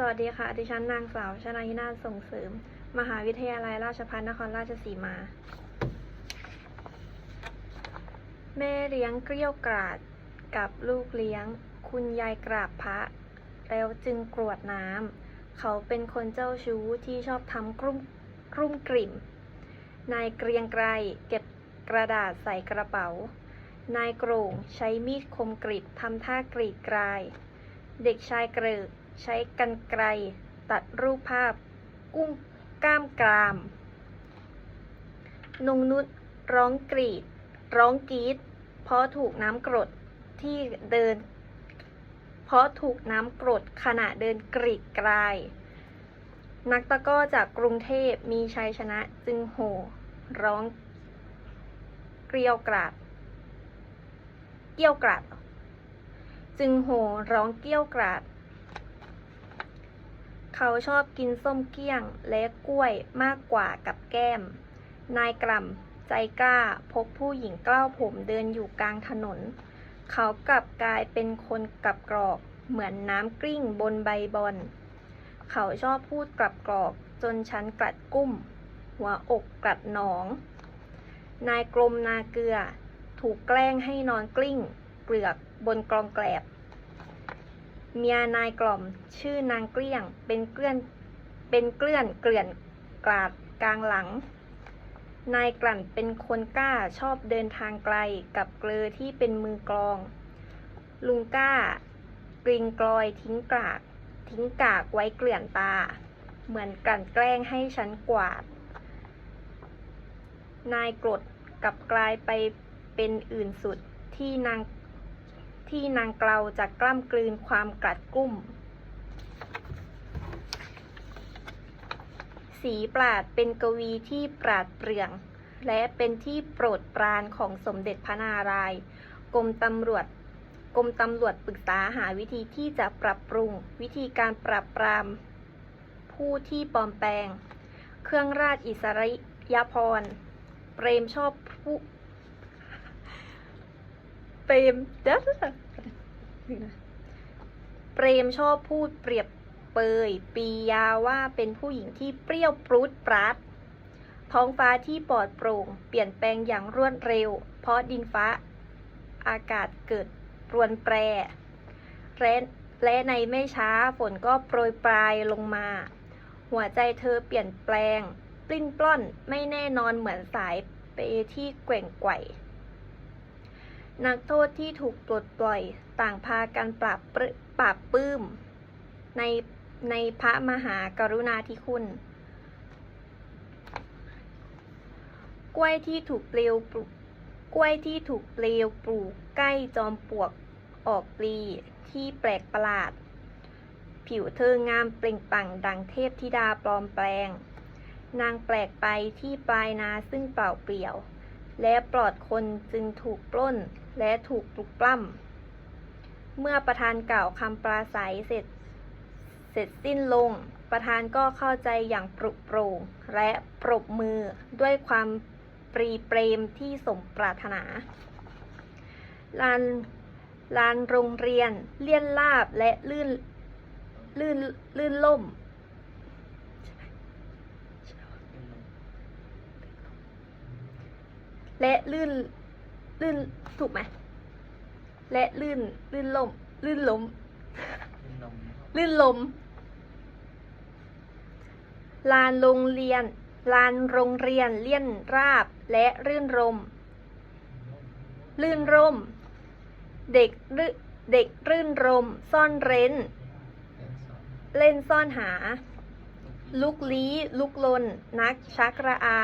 สวัสดีค่ะ ดิฉันนางสาวชนายินาส่งเสริม มหาวิทยาลัยราชภัฏนครราชสีมา แม่เลี้ยงเกลี้ยวกราดกับลูกเลี้ยง คุณยายกราบพระ แล้วจึงกรวดน้ำ เขาเป็นคนเจ้าชู้ที่ชอบทำกรุ่มกรุ่มกริ่ม นายเกรียงไกรเก็บกระดาษใส่กระเป๋า นายโกรงใช้มีดคมกริบทำท่ากรีดกราย เด็กชายเกริก ใช้กรรไกรตัดรูปภาพ กุ้งกล้ามกรามนงนุชร้องกรีด ร้องกรีด เพราะถูกน้ำกรดที่เดิน เพราะถูกน้ำกรดขณะเดินกรีดกราย นักตะก้อจากกรุงเทพมีชัยชนะจึงโห่ร้องเกลียวกราด เกี้ยวกราด จึงโห่ร้องเกี้ยวกราด เขาชอบกินส้มเกี้ยงและกล้วยมากกว่ากับแก้ม นายกล่ำใจกล้าพบผู้หญิงกล้าวผมเดินอยู่กลางถนน เขากลับกลายเป็นคนกลับกรอกเหมือนน้ำกลิ้งบนใบบอนเขาชอบพูดกลับกรอกจนฉันกลัดกุ้ม หัวอกกลัดหนอง นายกลมนาเกลือ ถูกแกล้งให้นอนกลิ้งเปลือกบนกรองแกลบ เมียนายกล่อม ชื่อนางเกลี้ยง เป็นเกลื่อน เป็นเกลื่อนเกลื่อนกลาดกลางหลัง นายกลั่นเป็นคนกล้าชอบเดินทางไกลกับเกลือที่เป็นมือกลอง ลุงกล้ากริงกลอยทิ้งกากทิ้งกากไว้เกลื่อนตา เหมือนกลั่นแกล้งให้ฉันกวาด นายกรดกลับกลายไปเป็นอื่นสุดที่นาง ที่นางเกลาจะกล้ำกลืนความกลัดกลุ้ม สีปราดเป็นกวีที่ปราดเปรื่อง และเป็นที่โปรดปรานของสมเด็จพระนารายณ์กรมตำรวจกรมตำรวจปรึกษาหาวิธีที่จะปรับปรุง วิธีการปราบปราม ผู้ที่ปลอมแปลง เครื่องราชอิสริยพรเปรมชอบผู้ เปรมเดี๋ยวนะเปรมชอบพูดเปรียบเปยปียาว่าเป็นผู้หญิงที่เปรี้ยวปรุดปราดท้องฟ้าที่ปลอดโปร่ง เปลี่ยนแปลงอย่างรวดเร็ว เพราะดินฟ้าอากาศเกิดปรวนแปรและและในไม่ช้าฝนก็โปรยปลายลงมา หัวใจเธอเปลี่ยนแปลง ปลิ้นปล้อนไม่แน่นอนเหมือนสายเปที่แกว่งไกว นักโทษที่ถูกปลดปล่อยต่างพากันปราบปราบปลื้ม ในในพระมหากรุณาธิคุณ กล้วยที่ถูกเปลวปลูกกล้วยที่ถูกเปลวปลูกใกล้จอมปลวกออกปลีที่แปลกประหลาด ผิวเธองามเปล่งปลั่งดังเทพธิดาปลอมแปลง นางแปลกไปที่ปลายนาซึ่งเปล่าเปลี่ยว และปลอดคนจึงถูกปล้นและถูกปลุกปล้ำ เมื่อประธานกล่าวคำปราศัยเสร็จ เสร็จสิ้นลง ประธานก็เข้าใจอย่างปรุโปร่งและปรบมือด้วยความปรีเปรมที่สมปรารถนาลานลานโรงเรียนเลี่ยนลาบและลื่นลื่นลื่นล่ม และลื่น ลื่นถูกไหมและลื่น ลื่นล่มลื่นล้มลื่นลม ลานโรงเรียน ลานโรงเรียนเลี่ยนราบ และรื่นรม ลื่นร่ม เด็กรื่นเด็กรื่นรม ซ่อนเร้น เล่นซ่อนหา ลุกลี้ ลุกลน นักชักระอา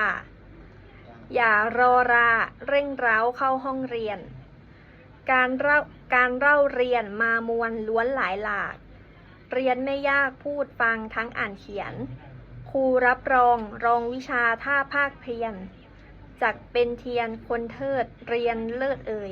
อย่ารอราเร่งเร้าเข้าห้องเรียน การเล่าการเล่าเรียนมามวลล้วนหลายหลาก เรียนไม่ยากพูดฟังทั้งอ่านเขียน ครูรับรองรองวิชาท่าภาคเพียน จักเป็นเทียนคนเทิดเรียนเลิศเอ่ย